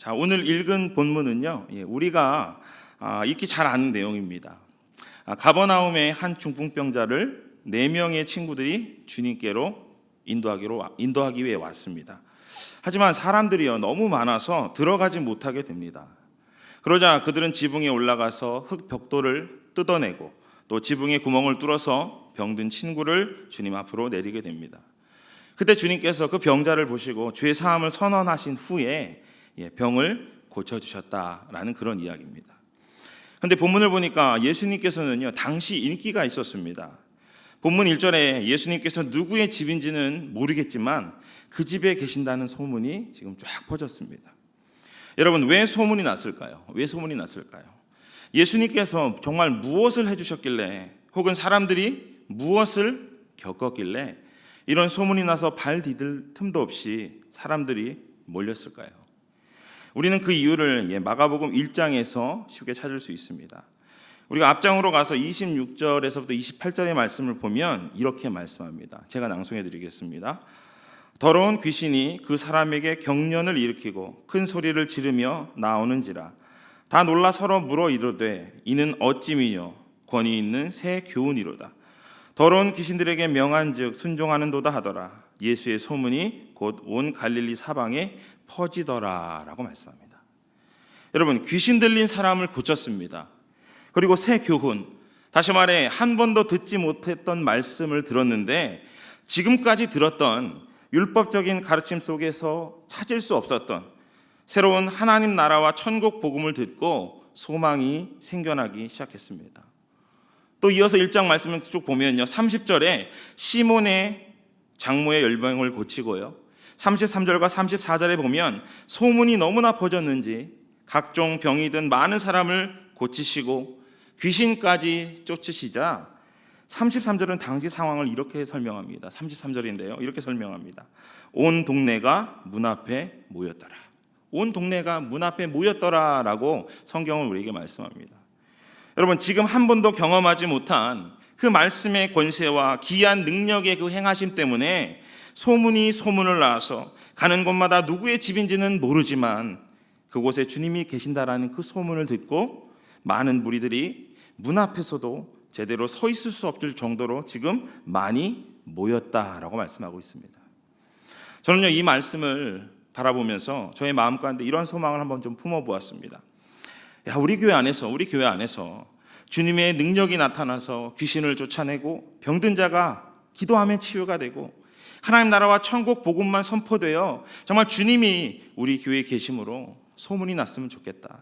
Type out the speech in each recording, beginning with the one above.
자, 오늘 읽은 본문은요, 예, 우리가 아, 읽기 잘 아는 내용입니다. 아, 가버나움의 한 중풍병자를 네 명의 친구들이 주님께로 인도하기로 와- 인도하기 위해 왔습니다. 하지만 사람들이요 너무 많아서 들어가지 못하게 됩니다. 그러자 그들은 지붕에 올라가서 흙 벽돌을 뜯어내고 또 지붕에 구멍을 뚫어서 병든 친구를 주님 앞으로 내리게 됩니다. 그때 주님께서 그 병자를 보시고 죄 사함을 선언하신 후에 예, 병을 고쳐 주셨다라는 그런 이야기입니다. 근데 본문을 보니까 예수님께서는요 당시 인기가 있었습니다. 본문 1절에 예수님께서 누구의 집인지는 모르겠지만 그 집에 계신다는 소문이 지금 쫙 퍼졌습니다. 여러분 왜 소문이 났을까요? 왜 소문이 났을까요? 예수님께서 정말 무엇을 해주셨길래 혹은 사람들이 무엇을 겪었길래 이런 소문이 나서 발 디딜 틈도 없이 사람들이 몰렸을까요? 우리는 그 이유를 예, 마가복음 1장에서 쉽게 찾을 수 있습니다. 우리가 앞장으로 가서 26절에서부터 28절의 말씀을 보면 이렇게 말씀합니다. 제가 낭송해 드리겠습니다. 더러운 귀신이 그 사람에게 경련을 일으키고 큰 소리를 지르며 나오는지라 다 놀라 서로 물어 이르되 이는 어찌미뇨 권위 있는 새 교훈이로다 더러운 귀신들에게 명한즉 순종하는도다 하더라 예수의 소문이 곧 온 갈릴리 사방에 퍼지더라라고 말씀합니다. 여러분 귀신 들린 사람을 고쳤습니다. 그리고 새 교훈 다시 말해 한 번도 듣지 못했던 말씀을 들었는데 지금까지 들었던 율법적인 가르침 속에서 찾을 수 없었던 새로운 하나님 나라와 천국 복음을 듣고 소망이 생겨나기 시작했습니다. 또 이어서 1장 말씀을 쭉 보면요. 30절에 시몬의 장모의 열병을 고치고요. 33절과 34절에 보면 소문이 너무나 퍼졌는지 각종 병이 든 많은 사람을 고치시고 귀신까지 쫓으시자 33절은 당시 상황을 이렇게 설명합니다. 33절인데요. 이렇게 설명합니다. 온 동네가 문 앞에 모였더라. 온 동네가 문 앞에 모였더라라고 성경을 우리에게 말씀합니다. 여러분 지금 한 번도 경험하지 못한 그 말씀의 권세와 기한 능력의 그 행하심 때문에 소문이 소문을 낳아서 가는 곳마다 누구의 집인지는 모르지만 그곳에 주님이 계신다라는 그 소문을 듣고 많은 무리들이 문 앞에서도 제대로 서 있을 수 없을 정도로 지금 많이 모였다라고 말씀하고 있습니다. 저는요 이 말씀을 바라보면서 저의 마음 가운데 이런 소망을 한번 좀 품어 보았습니다. 야, 우리 교회 안에서 우리 교회 안에서 주님의 능력이 나타나서 귀신을 쫓아내고 병든 자가 기도하면 치유가 되고 하나님 나라와 천국 복음만 선포되어 정말 주님이 우리 교회에 계심으로 소문이 났으면 좋겠다.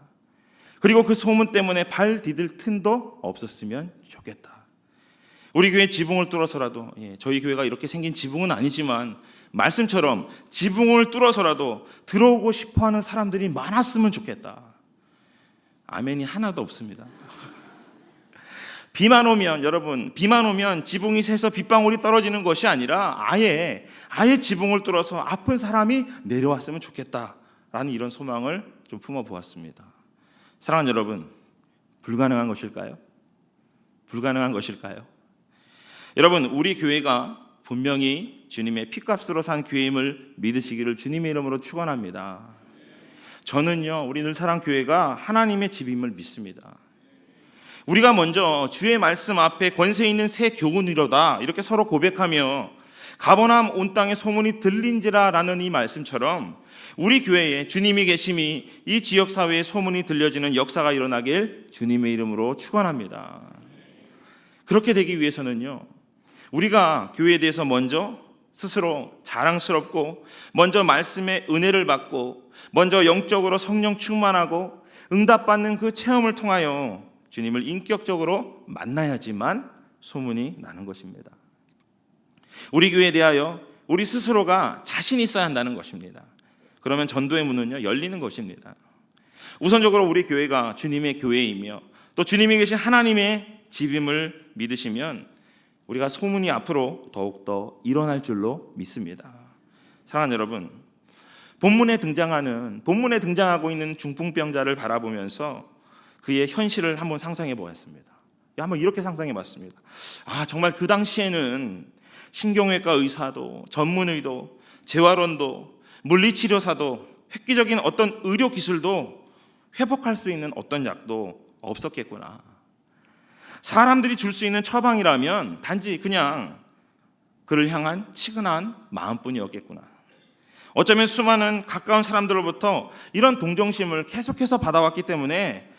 그리고 그 소문 때문에 발 디딜 틈도 없었으면 좋겠다. 우리 교회 지붕을 뚫어서라도 예, 저희 교회가 이렇게 생긴 지붕은 아니지만 말씀처럼 지붕을 뚫어서라도 들어오고 싶어하는 사람들이 많았으면 좋겠다. 아멘이 하나도 없습니다. 비만 오면 여러분 비만 오면 지붕이 새서 빗방울이 떨어지는 것이 아니라 아예 아예 지붕을 뚫어서 아픈 사람이 내려왔으면 좋겠다라는 이런 소망을 좀 품어 보았습니다. 사랑하는 여러분 불가능한 것일까요? 불가능한 것일까요? 여러분 우리 교회가 분명히 주님의 피값으로 산 교회임을 믿으시기를 주님의 이름으로 축원합니다. 저는요 우리 늘사랑 교회가 하나님의 집임을 믿습니다. 우리가 먼저 주의 말씀 앞에 권세 있는 새 교훈이로다 이렇게 서로 고백하며 가버나움 온 땅에 소문이 들린지라라는 이 말씀처럼 우리 교회에 주님이 계심이 이 지역 사회에 소문이 들려지는 역사가 일어나길 주님의 이름으로 축원합니다. 그렇게 되기 위해서는요. 우리가 교회에 대해서 먼저 스스로 자랑스럽고 먼저 말씀의 은혜를 받고 먼저 영적으로 성령 충만하고 응답받는 그 체험을 통하여 주님을 인격적으로 만나야지만 소문이 나는 것입니다. 우리 교회에 대하여 우리 스스로가 자신 있어야 한다는 것입니다. 그러면 전도의 문은요 열리는 것입니다. 우선적으로 우리 교회가 주님의 교회이며 또 주님이 계신 하나님의 집임을 믿으시면 우리가 소문이 앞으로 더욱더 일어날 줄로 믿습니다. 사랑하는 여러분, 본문에 등장하는 본문에 등장하고 있는 중풍병자를 바라보면서 그의 현실을 한번 상상해 보았습니다. 한번 이렇게 상상해 봤습니다. 아, 정말 그 당시에는 신경외과 의사도 전문의도 재활원도 물리치료사도 획기적인 어떤 의료 기술도 회복할 수 있는 어떤 약도 없었겠구나. 사람들이 줄 수 있는 처방이라면 단지 그냥 그를 향한 치근한 마음뿐이었겠구나. 어쩌면 수많은 가까운 사람들로부터 이런 동정심을 계속해서 받아왔기 때문에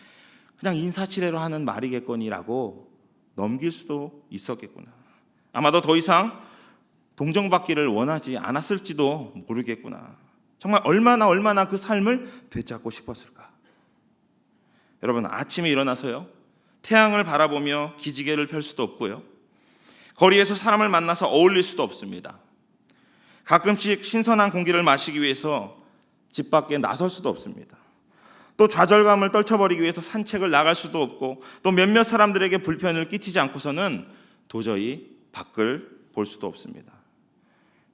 그냥 인사치레로 하는 말이겠거니라고 넘길 수도 있었겠구나. 아마도 더 이상 동정받기를 원하지 않았을지도 모르겠구나. 정말 얼마나 얼마나 그 삶을 되찾고 싶었을까. 여러분 아침에 일어나서요. 태양을 바라보며 기지개를 펼 수도 없고요. 거리에서 사람을 만나서 어울릴 수도 없습니다. 가끔씩 신선한 공기를 마시기 위해서 집 밖에 나설 수도 없습니다. 또 좌절감을 떨쳐버리기 위해서 산책을 나갈 수도 없고 또 몇몇 사람들에게 불편을 끼치지 않고서는 도저히 밖을 볼 수도 없습니다.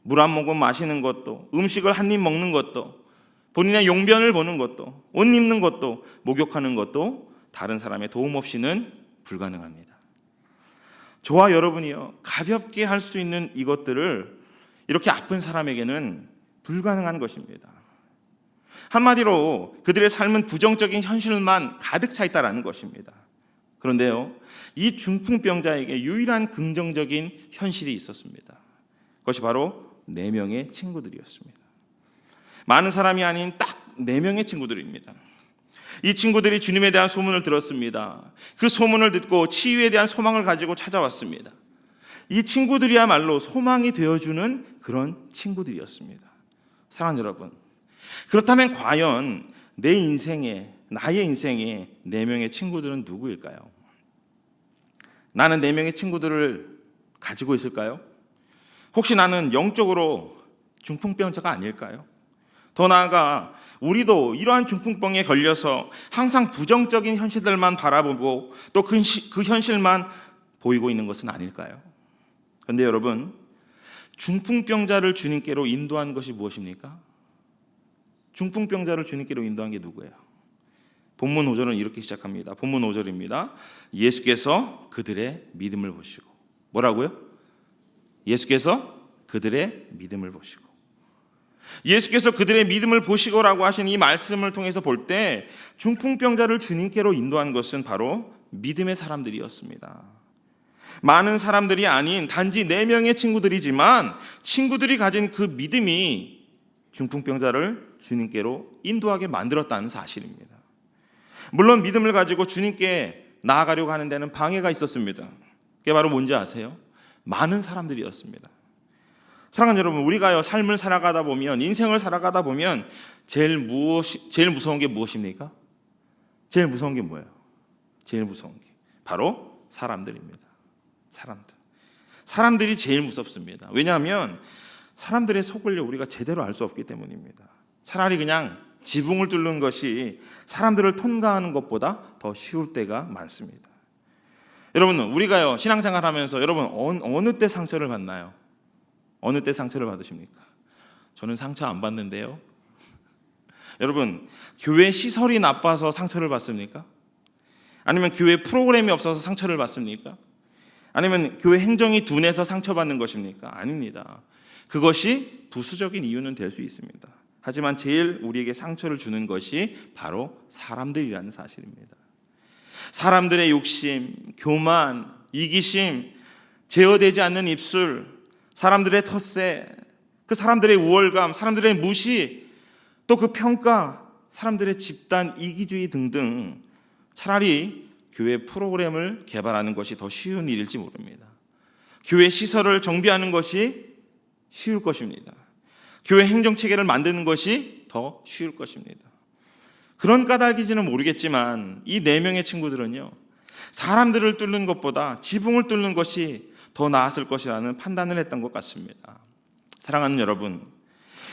물 한 모금 마시는 것도 음식을 한 입 먹는 것도 본인의 용변을 보는 것도 옷 입는 것도 목욕하는 것도 다른 사람의 도움 없이는 불가능합니다. 저와 여러분이요 가볍게 할 수 있는 이것들을 이렇게 아픈 사람에게는 불가능한 것입니다. 한마디로 그들의 삶은 부정적인 현실만 가득 차 있다라는 것입니다. 그런데요, 이 중풍병자에게 유일한 긍정적인 현실이 있었습니다. 그것이 바로 네 명의 친구들이었습니다. 많은 사람이 아닌 딱 네 명의 친구들입니다. 이 친구들이 주님에 대한 소문을 들었습니다. 그 소문을 듣고 치유에 대한 소망을 가지고 찾아왔습니다. 이 친구들이야말로 소망이 되어주는 그런 친구들이었습니다. 사랑하는 여러분, 그렇다면 과연 내 인생에, 나의 인생에 네 명의 친구들은 누구일까요? 나는 네 명의 친구들을 가지고 있을까요? 혹시 나는 영적으로 중풍병자가 아닐까요? 더 나아가 우리도 이러한 중풍병에 걸려서 항상 부정적인 현실들만 바라보고 또 그 현실만 보이고 있는 것은 아닐까요? 그런데 여러분, 중풍병자를 주님께로 인도한 것이 무엇입니까? 중풍병자를 주님께로 인도한 게 누구예요? 본문 5절은 이렇게 시작합니다. 본문 5절입니다. 예수께서 그들의 믿음을 보시고 뭐라고요? 예수께서 그들의 믿음을 보시고 예수께서 그들의 믿음을 보시고라고 하신 이 말씀을 통해서 볼 때 중풍병자를 주님께로 인도한 것은 바로 믿음의 사람들이었습니다. 많은 사람들이 아닌 단지 네 명의 친구들이지만 친구들이 가진 그 믿음이 중풍병자를 주님께로 인도하게 만들었다는 사실입니다. 물론 믿음을 가지고 주님께 나아가려고 하는 데는 방해가 있었습니다. 그게 바로 뭔지 아세요? 많은 사람들이었습니다. 사랑하는 여러분, 우리가요 삶을 살아가다 보면 인생을 살아가다 보면 제일 무엇 제일 무서운 게 무엇입니까? 제일 무서운 게 뭐예요? 제일 무서운 게 바로 사람들입니다. 사람들. 사람들이 제일 무섭습니다. 왜냐하면 사람들의 속을 우리가 제대로 알 수 없기 때문입니다. 차라리 그냥 지붕을 뚫는 것이 사람들을 통과하는 것보다 더 쉬울 때가 많습니다. 여러분, 우리가요 신앙생활 하면서 여러분 어느 때 상처를 받나요? 어느 때 상처를 받으십니까? 저는 상처 안 받는데요. 여러분, 교회 시설이 나빠서 상처를 받습니까? 아니면 교회 프로그램이 없어서 상처를 받습니까? 아니면 교회 행정이 둔해서 상처받는 것입니까? 아닙니다. 그것이 부수적인 이유는 될 수 있습니다. 하지만 제일 우리에게 상처를 주는 것이 바로 사람들이라는 사실입니다. 사람들의 욕심, 교만, 이기심, 제어되지 않는 입술, 사람들의 텃세, 그 사람들의 우월감, 사람들의 무시, 또 그 평가, 사람들의 집단 이기주의 등등 차라리 교회 프로그램을 개발하는 것이 더 쉬운 일일지 모릅니다. 교회 시설을 정비하는 것이 쉬울 것입니다. 교회 행정 체계를 만드는 것이 더 쉬울 것입니다. 그런 까닭인지는 모르겠지만 이 네 명의 친구들은요. 사람들을 뚫는 것보다 지붕을 뚫는 것이 더 나았을 것이라는 판단을 했던 것 같습니다. 사랑하는 여러분,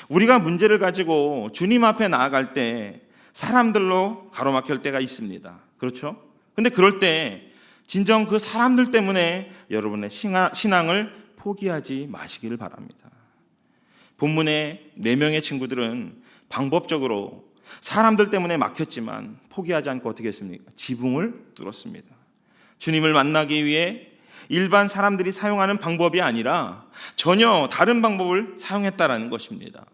우리가 문제를 가지고 주님 앞에 나아갈 때 사람들로 가로막힐 때가 있습니다. 그렇죠? 근데 그럴 때 진정 그 사람들 때문에 여러분의 신앙을 포기하지 마시기를 바랍니다. 본문의 네 명의 친구들은 방법적으로 사람들 때문에 막혔지만 포기하지 않고 어떻게 했습니까? 지붕을 뚫었습니다. 주님을 만나기 위해 일반 사람들이 사용하는 방법이 아니라 전혀 다른 방법을 사용했다라는 것입니다.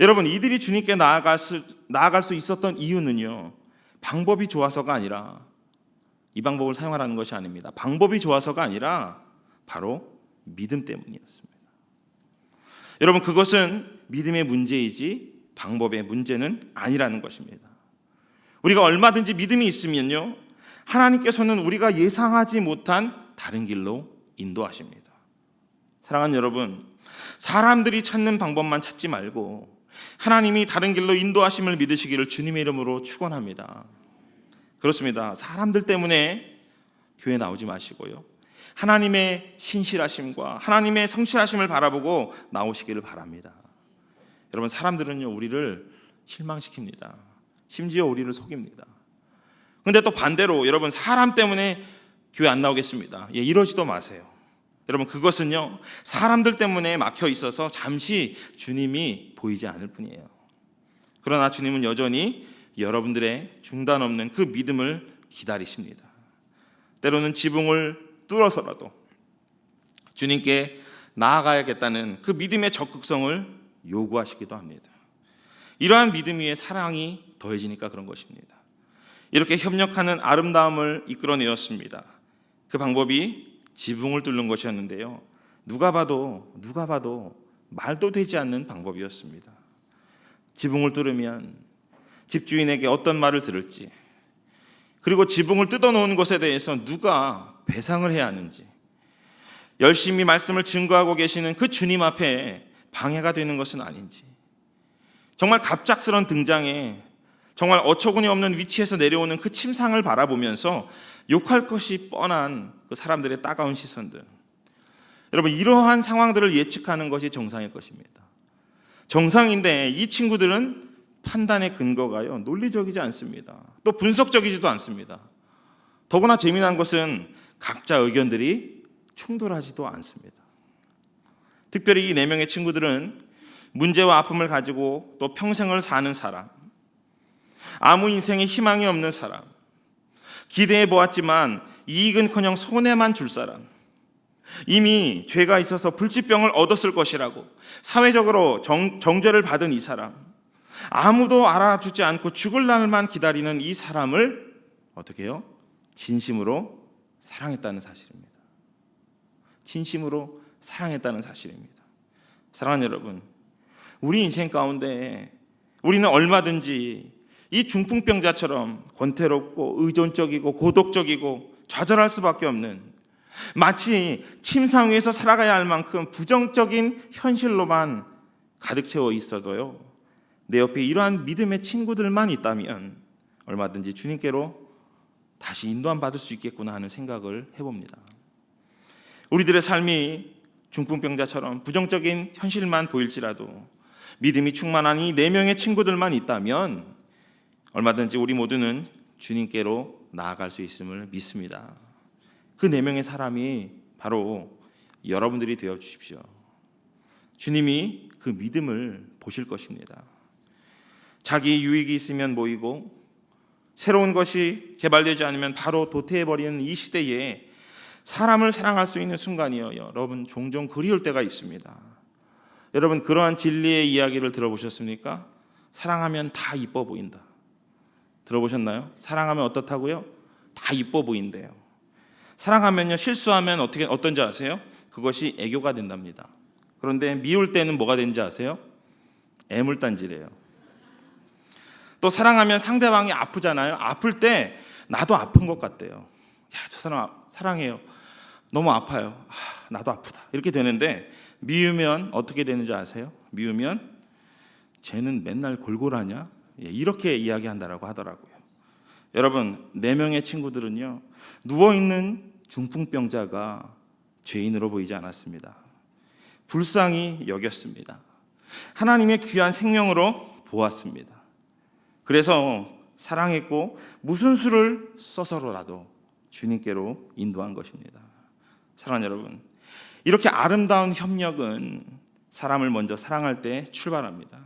여러분 이들이 주님께 나아갈 수, 나아갈 수 있었던 이유는요. 방법이 좋아서가 아니라 이 방법을 사용하라는 것이 아닙니다. 방법이 좋아서가 아니라 바로 믿음 때문이었습니다. 여러분 그것은 믿음의 문제이지 방법의 문제는 아니라는 것입니다. 우리가 얼마든지 믿음이 있으면요. 하나님께서는 우리가 예상하지 못한 다른 길로 인도하십니다. 사랑하는 여러분, 사람들이 찾는 방법만 찾지 말고 하나님이 다른 길로 인도하심을 믿으시기를 주님의 이름으로 축원합니다. 그렇습니다. 사람들 때문에 교회 나오지 마시고요. 하나님의 신실하심과 하나님의 성실하심을 바라보고 나오시기를 바랍니다. 여러분 사람들은요 우리를 실망시킵니다. 심지어 우리를 속입니다. 근데 또 반대로 여러분 사람 때문에 교회 안 나오겠습니다. 예, 이러지도 마세요. 여러분 그것은요 사람들 때문에 막혀 있어서 잠시 주님이 보이지 않을 뿐이에요. 그러나 주님은 여전히 여러분들의 중단 없는 그 믿음을 기다리십니다. 때로는 지붕을 뚫어서라도 주님께 나아가야겠다는 그 믿음의 적극성을 요구하시기도 합니다. 이러한 믿음 위에 사랑이 더해지니까 그런 것입니다. 이렇게 협력하는 아름다움을 이끌어내었습니다. 그 방법이 지붕을 뚫는 것이었는데요. 누가 봐도 누가 봐도 말도 되지 않는 방법이었습니다. 지붕을 뚫으면 집주인에게 어떤 말을 들을지 그리고 지붕을 뜯어놓은 것에 대해서 누가 배상을 해야 하는지 열심히 말씀을 증거하고 계시는 그 주님 앞에 방해가 되는 것은 아닌지 정말 갑작스런 등장에 정말 어처구니 없는 위치에서 내려오는 그 침상을 바라보면서 욕할 것이 뻔한 그 사람들의 따가운 시선들 여러분 이러한 상황들을 예측하는 것이 정상일 것입니다. 정상인데 이 친구들은 판단의 근거가요 논리적이지 않습니다. 또 분석적이지도 않습니다. 더구나 재미난 것은 각자 의견들이 충돌하지도 않습니다. 특별히 이 네 명의 친구들은 문제와 아픔을 가지고 또 평생을 사는 사람, 아무 인생에 희망이 없는 사람, 기대해 보았지만 이익은커녕 손해만 줄 사람, 이미 죄가 있어서 불치병을 얻었을 것이라고 사회적으로 정, 정죄를 받은 이 사람, 아무도 알아주지 않고 죽을 날만 기다리는 이 사람을 어떻게 해요? 진심으로 사랑했다는 사실입니다. 진심으로 사랑했다는 사실입니다. 사랑하는 여러분, 우리 인생 가운데 우리는 얼마든지 이 중풍병자처럼 권태롭고 의존적이고 고독적이고 좌절할 수밖에 없는 마치 침상 위에서 살아가야 할 만큼 부정적인 현실로만 가득 채워 있어도요. 내 옆에 이러한 믿음의 친구들만 있다면 얼마든지 주님께로 다시 인도함 받을 수 있겠구나 하는 생각을 해봅니다. 우리들의 삶이 중풍병자처럼 부정적인 현실만 보일지라도 믿음이 충만한 이 네 명의 친구들만 있다면 얼마든지 우리 모두는 주님께로 나아갈 수 있음을 믿습니다. 그 네 명의 사람이 바로 여러분들이 되어 주십시오. 주님이 그 믿음을 보실 것입니다. 자기 유익이 있으면 모이고 새로운 것이 개발되지 않으면 바로 도태해 버리는 이 시대에 사람을 사랑할 수 있는 순간이요. 여러분 종종 그리울 때가 있습니다. 여러분 그러한 진리의 이야기를 들어보셨습니까? 사랑하면 다 이뻐 보인다. 들어보셨나요? 사랑하면 어떻다고요? 다 이뻐 보인대요. 사랑하면요 실수하면 어떻게 어떤지 아세요? 그것이 애교가 된답니다. 그런데 미울 때는 뭐가 되는지 아세요? 애물단지래요. 또 사랑하면 상대방이 아프잖아요. 아플 때 나도 아픈 것 같대요. 야, 저 사람 사랑해요. 너무 아파요. 아, 나도 아프다. 이렇게 되는데 미우면 어떻게 되는지 아세요? 미우면 쟤는 맨날 골골하냐? 예, 이렇게 이야기한다라고 하더라고요. 여러분 네 명의 친구들은요 누워 있는 중풍병자가 죄인으로 보이지 않았습니다. 불쌍히 여겼습니다. 하나님의 귀한 생명으로 보았습니다. 그래서 사랑했고 무슨 수를 써서라도 주님께로 인도한 것입니다. 사랑하는 여러분, 이렇게 아름다운 협력은 사람을 먼저 사랑할 때 출발합니다.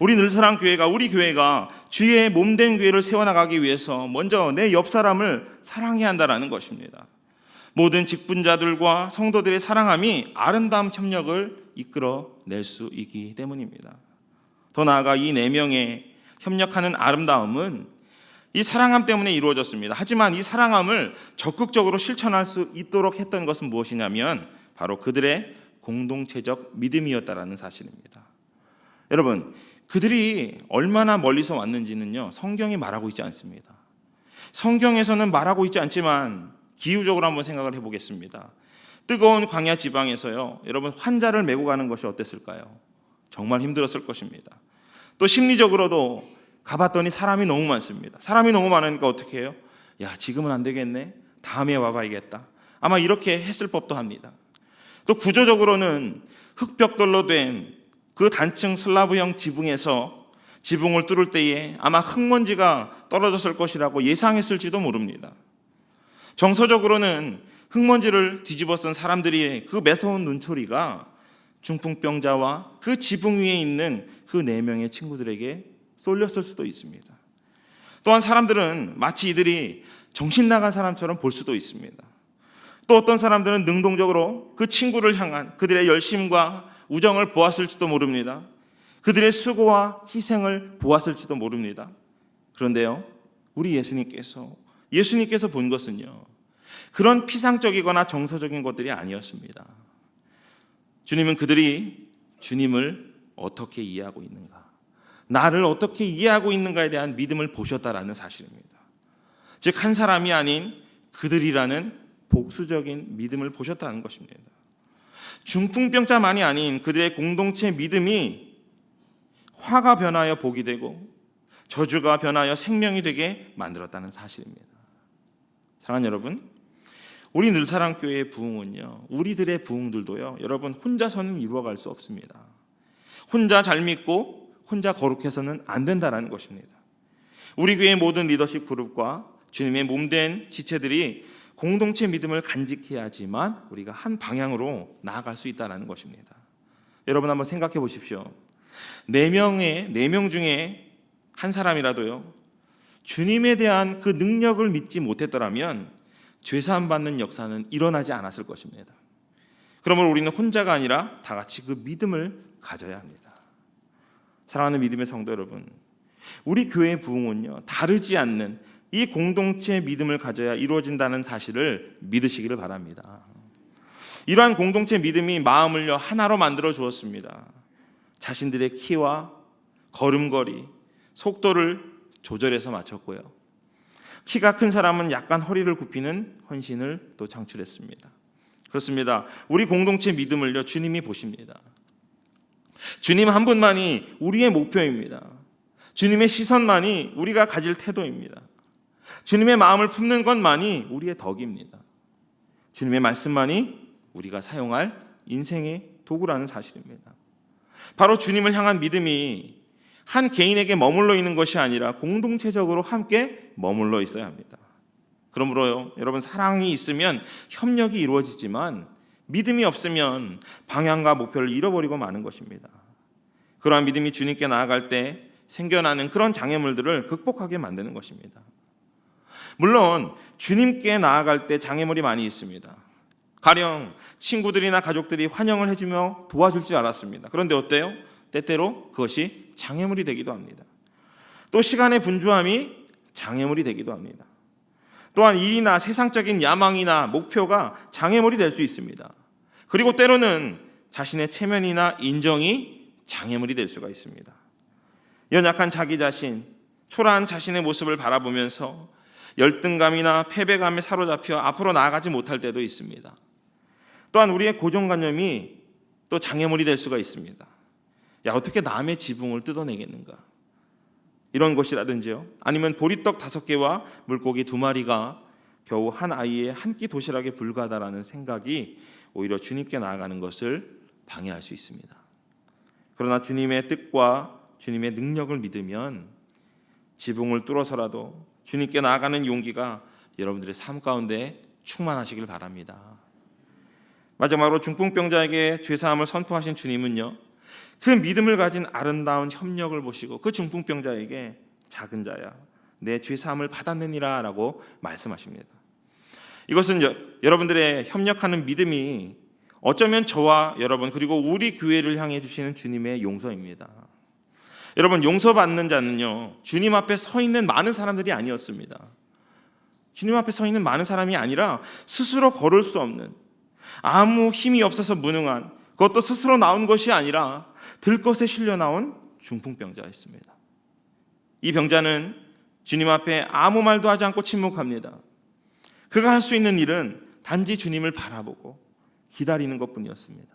우리 늘사랑 교회가 우리 교회가 주의 몸된 교회를 세워나가기 위해서 먼저 내 옆 사람을 사랑해야 한다라는 것입니다. 모든 직분자들과 성도들의 사랑함이 아름다운 협력을 이끌어 낼 수 있기 때문입니다. 더 나아가 이 네 명의 협력하는 아름다움은 이 사랑함 때문에 이루어졌습니다. 하지만 이 사랑함을 적극적으로 실천할 수 있도록 했던 것은 무엇이냐면 바로 그들의 공동체적 믿음이었다라는 사실입니다. 여러분, 그들이 얼마나 멀리서 왔는지는요, 성경이 말하고 있지 않습니다. 성경에서는 말하고 있지 않지만 기후적으로 한번 생각을 해보겠습니다. 뜨거운 광야 지방에서요, 여러분 환자를 메고 가는 것이 어땠을까요? 정말 힘들었을 것입니다. 또 심리적으로도 가봤더니 사람이 너무 많습니다. 사람이 너무 많으니까 어떻게 해요? 야, 지금은 안 되겠네. 다음에 와봐야겠다. 아마 이렇게 했을 법도 합니다. 또 구조적으로는 흙벽돌로 된 그 단층 슬라브형 지붕에서 지붕을 뚫을 때에 아마 흙먼지가 떨어졌을 것이라고 예상했을지도 모릅니다. 정서적으로는 흙먼지를 뒤집어 쓴 사람들이 그 매서운 눈초리가 중풍병자와 그 지붕 위에 있는 그 네 명의 친구들에게 쏠렸을 수도 있습니다. 또한 사람들은 마치 이들이 정신 나간 사람처럼 볼 수도 있습니다. 또 어떤 사람들은 능동적으로 그 친구를 향한 그들의 열심과 우정을 보았을지도 모릅니다. 그들의 수고와 희생을 보았을지도 모릅니다. 그런데요, 우리 예수님께서 예수님께서 본 것은요. 그런 피상적이거나 정서적인 것들이 아니었습니다. 주님은 그들이 주님을 어떻게 이해하고 있는가, 나를 어떻게 이해하고 있는가에 대한 믿음을 보셨다라는 사실입니다. 즉, 한 사람이 아닌 그들이라는 복수적인 믿음을 보셨다는 것입니다. 중풍병자만이 아닌 그들의 공동체 믿음이 화가 변하여 복이 되고 저주가 변하여 생명이 되게 만들었다는 사실입니다. 사랑하는 여러분, 우리 늘사랑교회의 부흥은요, 우리들의 부흥들도요, 여러분 혼자서는 이루어갈 수 없습니다. 혼자 잘 믿고 혼자 거룩해서는 안 된다라는 것입니다. 우리 교회 모든 리더십 그룹과 주님의 몸된 지체들이 공동체 믿음을 간직해야지만 우리가 한 방향으로 나아갈 수 있다는 것입니다. 여러분 한번 생각해 보십시오. 네 명의 네 명 중에 한 사람이라도요. 주님에 대한 그 능력을 믿지 못했더라면 죄 사함 받는 역사는 일어나지 않았을 것입니다. 그러므로 우리는 혼자가 아니라 다 같이 그 믿음을 가져야 합니다. 사랑하는 믿음의 성도 여러분, 우리 교회의 부흥은요 다르지 않는 이 공동체 믿음을 가져야 이루어진다는 사실을 믿으시기를 바랍니다. 이러한 공동체 믿음이 마음을요 하나로 만들어 주었습니다. 자신들의 키와 걸음걸이, 속도를 조절해서 맞췄고요. 키가 큰 사람은 약간 허리를 굽히는 헌신을 또 창출했습니다. 그렇습니다. 우리 공동체 믿음을요 주님이 보십니다. 주님 한 분만이 우리의 목표입니다. 주님의 시선만이 우리가 가질 태도입니다. 주님의 마음을 품는 것만이 우리의 덕입니다. 주님의 말씀만이 우리가 사용할 인생의 도구라는 사실입니다. 바로 주님을 향한 믿음이 한 개인에게 머물러 있는 것이 아니라 공동체적으로 함께 머물러 있어야 합니다. 그러므로요, 여러분 사랑이 있으면 협력이 이루어지지만 믿음이 없으면 방향과 목표를 잃어버리고 마는 것입니다. 그러한 믿음이 주님께 나아갈 때 생겨나는 그런 장애물들을 극복하게 만드는 것입니다. 물론 주님께 나아갈 때 장애물이 많이 있습니다. 가령 친구들이나 가족들이 환영을 해주며 도와줄 줄 알았습니다. 그런데 어때요? 때때로 그것이 장애물이 되기도 합니다. 또 시간의 분주함이 장애물이 되기도 합니다. 또한 일이나 세상적인 야망이나 목표가 장애물이 될 수 있습니다. 그리고 때로는 자신의 체면이나 인정이 장애물이 될 수가 있습니다. 연약한 자기 자신, 초라한 자신의 모습을 바라보면서 열등감이나 패배감에 사로잡혀 앞으로 나아가지 못할 때도 있습니다. 또한 우리의 고정관념이 또 장애물이 될 수가 있습니다. 야, 어떻게 남의 지붕을 뜯어내겠는가? 이런 것이라든지요. 아니면 보리떡 다섯 개와 물고기 두 마리가 겨우 한 아이의 한 끼 도시락에 불과하다라는 생각이 오히려 주님께 나아가는 것을 방해할 수 있습니다. 그러나 주님의 뜻과 주님의 능력을 믿으면 지붕을 뚫어서라도 주님께 나아가는 용기가 여러분들의 삶 가운데 충만하시길 바랍니다. 마지막으로 중풍병자에게 죄사함을 선포하신 주님은요. 그 믿음을 가진 아름다운 협력을 보시고 그 중풍병자에게 작은 자야 내 죄사함을 받았느니라라고 말씀하십니다. 이것은 여, 여러분들의 협력하는 믿음이 어쩌면 저와 여러분 그리고 우리 교회를 향해 주시는 주님의 용서입니다. 여러분 용서받는 자는요 주님 앞에 서 있는 많은 사람들이 아니었습니다. 주님 앞에 서 있는 많은 사람이 아니라 스스로 걸을 수 없는 아무 힘이 없어서 무능한 그것도 스스로 나온 것이 아니라 들것에 실려 나온 중풍병자였습니다. 이 병자는 주님 앞에 아무 말도 하지 않고 침묵합니다. 그가 할 수 있는 일은 단지 주님을 바라보고 기다리는 것 뿐이었습니다.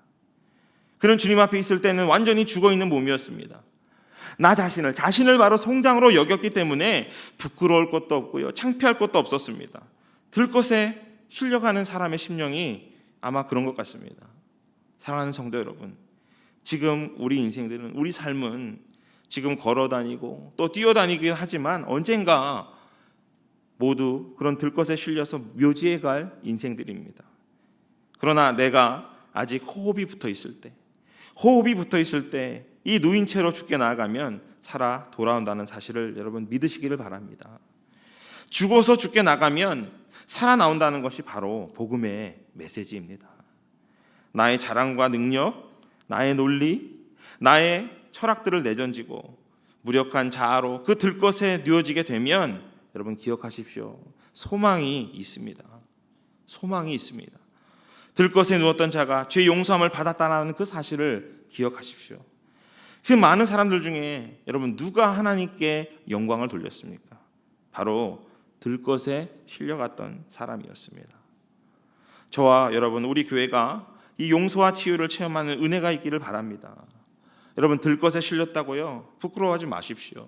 그는 주님 앞에 있을 때는 완전히 죽어 있는 몸이었습니다. 나 자신을 자신을 바로 송장으로 여겼기 때문에 부끄러울 것도 없고요. 창피할 것도 없었습니다. 들 것에 실려가는 사람의 심령이 아마 그런 것 같습니다. 사랑하는 성도 여러분, 지금 우리 인생들은 우리 삶은 지금 걸어 다니고 또 뛰어 다니긴 하지만 언젠가 모두 그런 들것에 실려서 묘지에 갈 인생들입니다. 그러나 내가 아직 호흡이 붙어 있을 때, 호흡이 붙어 있을 때 이 누인 채로 죽게 나아가면 살아 돌아온다는 사실을 여러분 믿으시기를 바랍니다. 죽어서 죽게 나가면 살아 나온다는 것이 바로 복음의 메시지입니다. 나의 자랑과 능력, 나의 논리, 나의 철학들을 내던지고 무력한 자아로 그 들것에 누워지게 되면 여러분 기억하십시오. 소망이 있습니다. 소망이 있습니다. 들것에 누웠던 자가 죄 용서함을 받았다는 그 사실을 기억하십시오. 그 많은 사람들 중에 여러분 누가 하나님께 영광을 돌렸습니까? 바로 들것에 실려갔던 사람이었습니다. 저와 여러분 우리 교회가 이 용서와 치유를 체험하는 은혜가 있기를 바랍니다. 여러분 들것에 실렸다고요? 부끄러워하지 마십시오.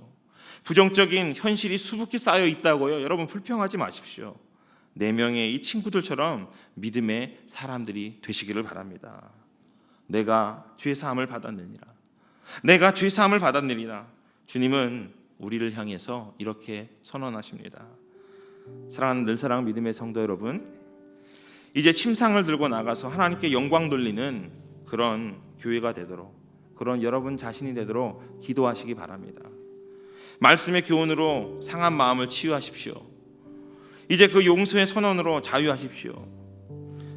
부정적인 현실이 수북히 쌓여 있다고요? 여러분 불평하지 마십시오. 네 명의 이 친구들처럼 믿음의 사람들이 되시기를 바랍니다. 내가 죄 사함을 받았느니라. 내가 죄 사함을 받았느니라. 주님은 우리를 향해서 이렇게 선언하십니다. 사랑하는 늘사랑 믿음의 성도 여러분, 이제 침상을 들고 나가서 하나님께 영광 돌리는 그런 교회가 되도록 그런 여러분 자신이 되도록 기도하시기 바랍니다. 말씀의 교훈으로 상한 마음을 치유하십시오. 이제 그 용서의 선언으로 자유하십시오.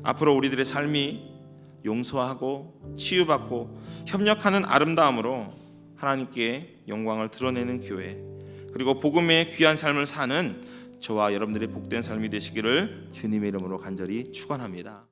앞으로 우리들의 삶이 용서하고 치유받고 협력하는 아름다움으로 하나님께 영광을 드러내는 교회 그리고 복음의 귀한 삶을 사는 저와 여러분들의 복된 삶이 되시기를 주님의 이름으로 간절히 축원합니다.